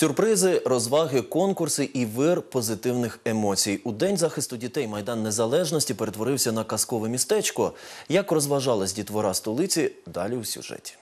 Сюрпризи, розваги, конкурси і вир позитивних емоцій. У день захисту дітей майдан незалежності перетворився на казкове містечко. Як розважалась дітвора столиці? Далі у сюжеті.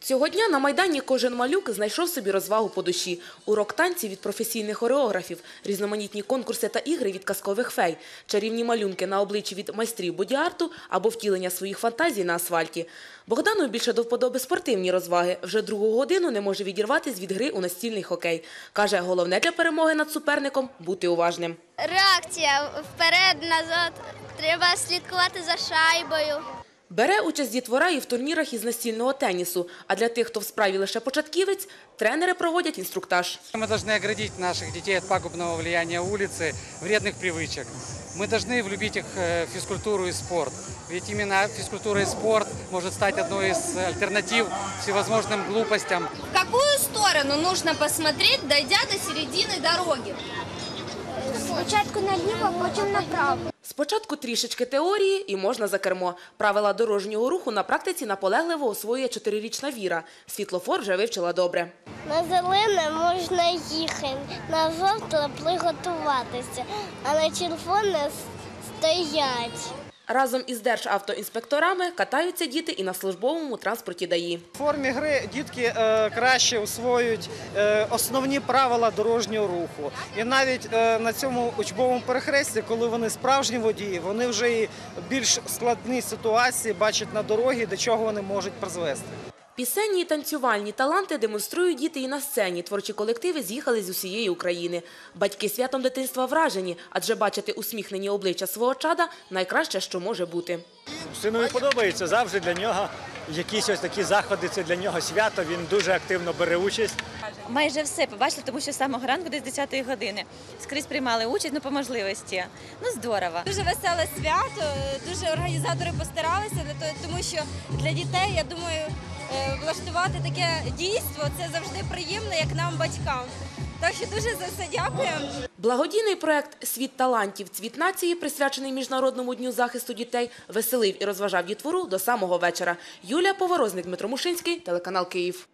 Цього дня на Майдані кожен малюк знайшов собі розвагу по душі. Урок танців від професійних хореографів, різноманітні конкурси та ігри від казкових фей, чарівні малюнки на обличчі від майстрів боді-арту або втілення своїх фантазій на асфальті. Богдану більше до вподоби спортивні розваги. Вже другу годину не може відірватись від гри у настільний хокей. Каже, головне для перемоги над суперником – бути уважним. Реакція вперед-назад. Треба слідкувати за шайбою. Бере участь дітвора і в турнірах із настільного тенісу. А для тих, хто в справі лише початківець, тренери проводять інструктаж. Мы должны оградить наших детей от пагубного влияния улицы, вредных привычек. Мы должны влюбить их э, в физкультуру и спорт. Ведь именно физкультура и спорт может стать одной из альтернатив всевозможным глупостям. В какую сторону нужно посмотреть, дойдя до середины дороги? Спочатку наліво, а потім направо. Спочатку трішечки теорії і можна за кермо. Правила дорожнього руху на практиці наполегливо освоює чотирирічна Віра. Світлофор вже вивчила добре. На зелене можна їхати, на жовте приготуватися, а на червоне стоять. Разом із державтоінспекторами катаються діти і на службовому транспорті ДАІ. В формі гри дітки е, краще усвоюють е, основні правила дорожнього руху. І навіть е, на цьому учбовому перехресті, коли вони справжні водії, вони вже і більш складні ситуації бачать на дорогі, до чого вони можуть призвести. Пісенні і танцювальні таланти демонструють діти і на сцені. Творчі колективи з'їхали з усієї України. Батьки святом дитинства вражені, адже бачити усміхнені обличчя свого чада – найкраще, що може бути. Синові подобається завжди для нього. Якісь ось такі заходи, це для нього свято. Він дуже активно бере участь. Майже все побачили, тому що з самого ранку десь 10 години скрізь приймали участь ну, по можливості. Ну здорово. Дуже веселе свято. Дуже організатори постаралися для тому що для дітей, я думаю, влаштувати таке дійство це завжди приємно, як нам, батькам. Так що дуже за все дякуємо. Благодійний проект «Світ талантів. Цвіт нації», присвячений Міжнародному дню захисту дітей, веселив і розважав дітвору до самого вечора. Юлія Поворозник, Дмитро Мушинський, телеканал «Київ».